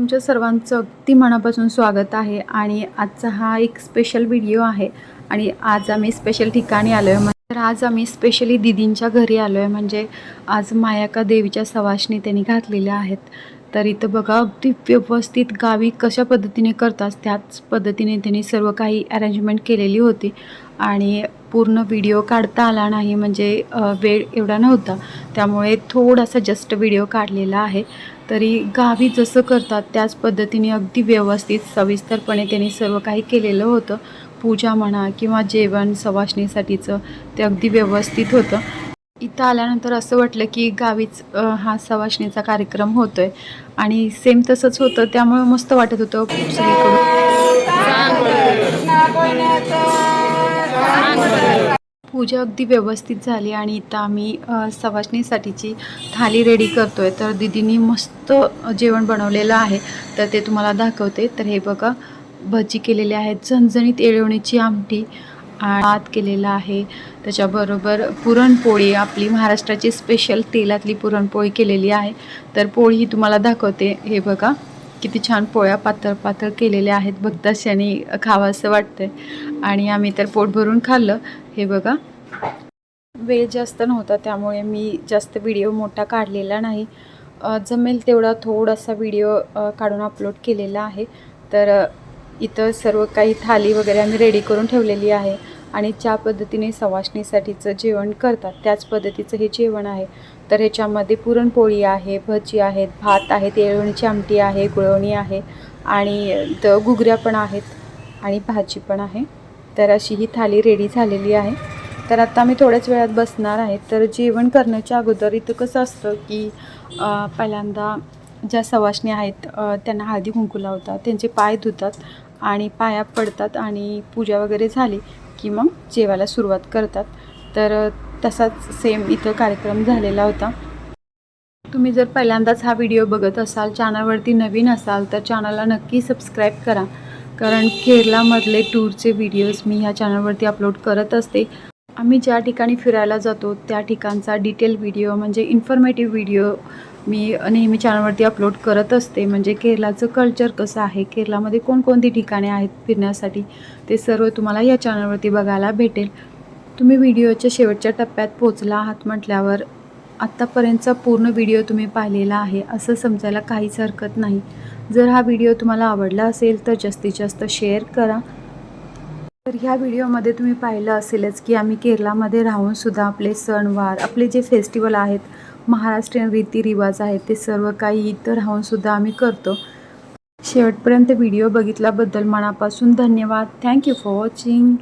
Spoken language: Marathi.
तुमच्या सर्वांचं अगदी मनापासून स्वागत आहे आणि आजचा हा एक स्पेशल व्हिडिओ आहे आणि आज आम्ही स्पेशल ठिकाणी आलो आहे तर आज आम्ही स्पेशली दिदींच्या घरी आलो आहे म्हणजे आज मायाका देवीच्या सवाशनी त्यांनी घातलेल्या आहेत. तर इथं बघा अगदी व्यवस्थित गावी कशा पद्धतीने करतात त्याच पद्धतीने त्यांनी सर्व काही अरेंजमेंट केलेली होती. आणि पूर्ण व्हिडिओ काढता आला नाही म्हणजे वेळ एवढा नव्हता. त्यामुळे थोडासा जस्ट व्हिडिओ काढलेला आहे. तरी गावी जसं करतात त्याच पद्धतीने अगदी व्यवस्थित सविस्तरपणे त्यांनी सर्व काही केलेलं होतं. पूजा म्हणा किंवा जेवण सवासणीसाठीचं ते अगदी व्यवस्थित होतं. इथं आल्यानंतर असं वाटलं की गावीच हा सवासणीचा कार्यक्रम होतोय. आणि सेम तसंच होतं त्यामुळे मस्त वाटत होतं सगळीकडून. पूजा अगदी व्यवस्थित झाली आणि इथं आम्ही सवासणीसाठीची थाली रेडी करतोय. तर दिदीनी मस्त जेवण बनवलेलं आहे. तर ते तुम्हाला दाखवते. तर हे बघा भजी केलेले आहेत. झणझणीत येळवणीची आमटी आणि भात केलेला आहे. त्याच्याबरोबर पुरणपोळी आपली महाराष्ट्राची स्पेशल तेलातली पुरणपोळी केलेली आहे. तर पोळी ही तुम्हाला दाखवते. हे बघा किती छान पोळ्या पातळ पातळ केलेल्या आहेत. बघताच आणि खावं असं वाटतंय. आणि आम्ही तर पोट भरून खाल्लं. हे बघा वेळ जास्त नव्हता त्यामुळे मी जास्त व्हिडिओ मोठा काढलेला नाही. जमेल तेवढा थोडासा व्हिडिओ काढून अपलोड केलेला आहे. तर इथं सर्व काही थाली वगैरे आम्ही रेडी करून ठेवलेली आहे आणि ज्या पद्धतीने सवासणीसाठीचं जेवण करतात त्याच पद्धतीचं हे जेवण आहे. तर ह्याच्यामध्ये पुरणपोळी आहे भजी आहेत भात आहेत येळवणीची आमटी आहे गुळवणी आहे आणि द गुगऱ्या पण आहेत आणि भाजी पण आहे. तर अशी ही थाली रेडी झालेली आहे. तर आता मी थोड्याच वेळात बसणार आहे. तर जेवण करण्याच्या अगोदर इथं कसं असतं की पहिल्यांदा ज्या सवासणी आहेत त्यांना हळदी कुंकू लावतात त्यांचे पाय धुतात आणि पाया पडतात आणि पूजा वगैरे झाली की मग जेवायला सुरुवात करतात. तर तसाच सेम इथं कार्यक्रम झालेला होता. तुम्ही जर पहिल्यांदाच हा व्हिडिओ बघत असाल चॅनलवरती नवीन असाल तर चॅनलला नक्की सबस्क्राईब करा. कारण केरलामधले टूरचे व्हिडिओज मी ह्या चॅनलवरती अपलोड करत असते. आम्ही ज्या ठिकाणी फिरायला जातो त्या ठिकाणचा डिटेल व्हिडिओ म्हणजे इन्फॉर्मेटिव्ह व्हिडिओ मी नेहमी चॅनलवरती अपलोड करत असते. म्हणजे केरलाचं कल्चर कसं आहे केरलामध्ये कोणकोणती ठिकाणे आहेत फिरण्यासाठी ते सर्व तुम्हाला या चॅनलवरती बघायला भेटेल. तुम्ही व्हिडिओच्या शेवटच्या टप्प्यात पोचला आहात म्हटल्यावर आत्तापर्यंतचा पूर्ण व्हिडिओ तुम्ही पाहिलेला आहे असं समजायला काहीच हरकत नाही. जर हा व्हिडिओ तुम्हाला आवडला असेल तर जास्तीत जास्त शेअर करा. तर ह्या व्हिडिओमध्ये तुम्ही पाहिलं असेलच की आम्ही केरळामध्ये राहूनसुद्धा आपले सणवार आपले जे फेस्टिवल आहेत महाराष्ट्रीयन रीतिरिवाज आहेत ते सर्व काही इथं राहूनसुद्धा आम्ही करतो. शेवटपर्यंत व्हिडिओ बघितल्याबद्दल मनापासून धन्यवाद. Thank you for watching